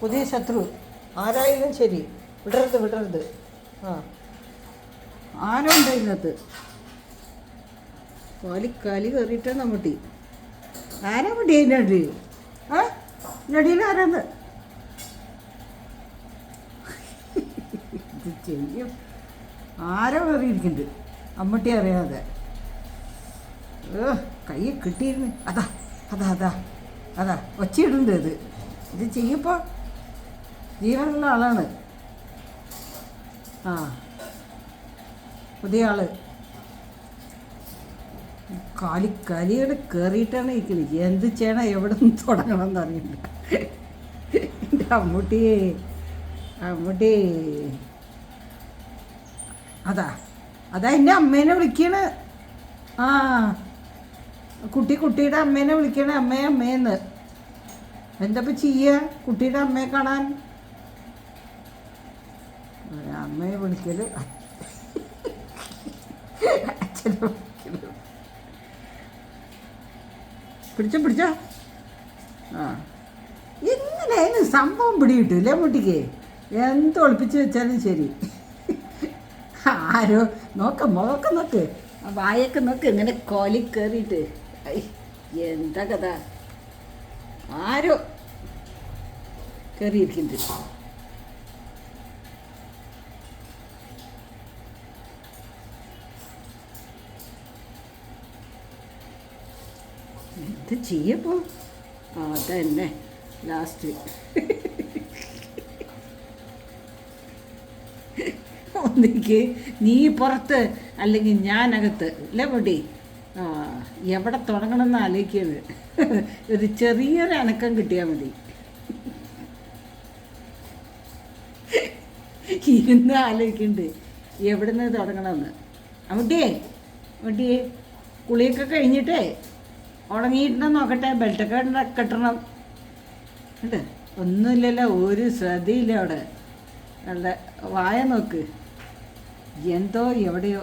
പുതിയ ശത്രു. ആരായാലും ശരി. വിടരുത് വിടരുത്. ആ. ആരുണ്ട് ഇതിനകത്ത്? കാലി കാലി കയറിയിട്ടാണ് നമ്മട്ടി. ആരാ മുട്ടി അതിനടി ആ? നടിയിൽ ആരാന്ന്? ഇത് ചെയ്യും. ആരോ കയറിയിരിക്കുന്നുണ്ട് അമ്മട്ടി അറിയാതെ. കൈ കിട്ടിയിരുന്നു. അതാ അതാ അതാ. അതാ ഒച്ചയിടുന്നുണ്ട് ഇത്. ഇത് ചെയ്യുമ്പോൾ ജീവനുള്ള ആളാണ്. ആ പുതിയ ആൾ. കാലി കലിയുടെ കയറിയിട്ടാണ് ഇരിക്കുന്നത്. എന്ത് ചെയ്യണം എവിടെ നിന്ന് തുടങ്ങണം എന്നറിയില്ല എന്റെ അമ്മൂട്ടി അമ്മൂട്ടി. അതാ അതാ എന്റെ അമ്മേനെ വിളിക്കണ്. ആ കുട്ടി കുട്ടിയുടെ അമ്മേനെ വിളിക്കണേ അമ്മേ അമ്മേന്ന്. എന്തപ്പോൾ ചെയ്യുക കുട്ടിയുടെ അമ്മയെ കാണാൻ. അമ്മയെ വിളിക്കൽ. അച്ഛനെ വിളിക്കൽ പിടിച്ചോ പിടിച്ചോ. ആ. എങ്ങനെയായിരുന്നു സംഭവം പിടികിട്ടില്ലേ മുട്ടിക്ക് എന്ത് ഒളിപ്പിച്ച് വെച്ചാലും ശരി. ആരോ നോക്ക മുഖമൊക്കെ നോക്ക്. വായൊക്കെ നോക്ക് ഇങ്ങനെ കോലി കയറിയിട്ട് എന്താ കഥ? ആരോ കയറിയിരിക്കുന്നുണ്ട് എന്ത് ചെയ്യപ്പോ? അതന്നെ ലാസ്റ്റ് ഒന്നിക്ക് നീ പുറത്ത് അല്ലെങ്കിൽ ഞാനകത്ത്. അല്ലേ പൊടി? എവിടെ തുടങ്ങണമെന്ന് ആലോചിക്കുന്നത് ഒരു ചെറിയൊരു അനക്കം കിട്ടിയാൽ മതി. ഇരുന്ന് ആലോചിക്കുന്നുണ്ട് എവിടെ നിന്ന് തുടങ്ങണമെന്ന്. അമ്മട്ടിയേ അമ്മട്ടിയേ കുളിയൊക്കെ കഴിഞ്ഞിട്ടേ ഉണങ്ങിയിട്ടുണ്ടെന്ന് നോക്കട്ടെ ബെൽറ്റൊക്കെ കെട്ടണം. ഉണ്ട് ഒന്നുമില്ലല്ലോ ഒരു ശ്രദ്ധയില്ല അവിടെ. നല്ല വായ നോക്ക്. എന്തോ എവിടെയോ.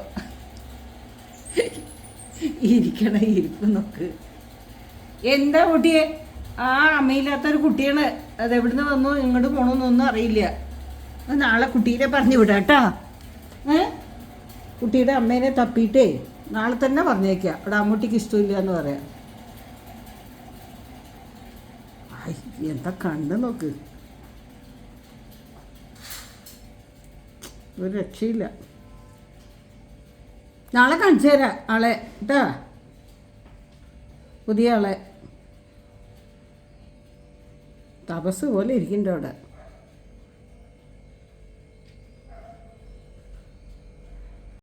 ഇരിക്കണ ഇരിപ്പ് നോക്ക്. എന്താ കുട്ടിയെ? ആ അമ്മയില്ലാത്തൊരു കുട്ടിയാണ്. അത് എവിടുന്ന് വന്നു? ഇങ്ങോട്ട് പോകണമെന്നൊന്നും അറിയില്ല. നാളെ കുട്ടീനെ പറഞ്ഞു വിടാം കേട്ടാ. ഏ? കുട്ടിയുടെ അമ്മേനെ തപ്പിയിട്ടേ നാളെ തന്നെ പറഞ്ഞേക്കാം. അവിടെ അമ്മൂട്ടിക്ക് ഇഷ്ടമില്ല എന്ന് പറയാം എന്താ കണ്ട് നോക്ക്. ഒരു രക്ഷയില്ല. നാളെ കാണിച്ചു തരാം. ആളെ കേട്ടാ പുതിയ ആളെ. തപസ് പോലെ ഇരിക്കുന്നുണ്ട് അവിടെ?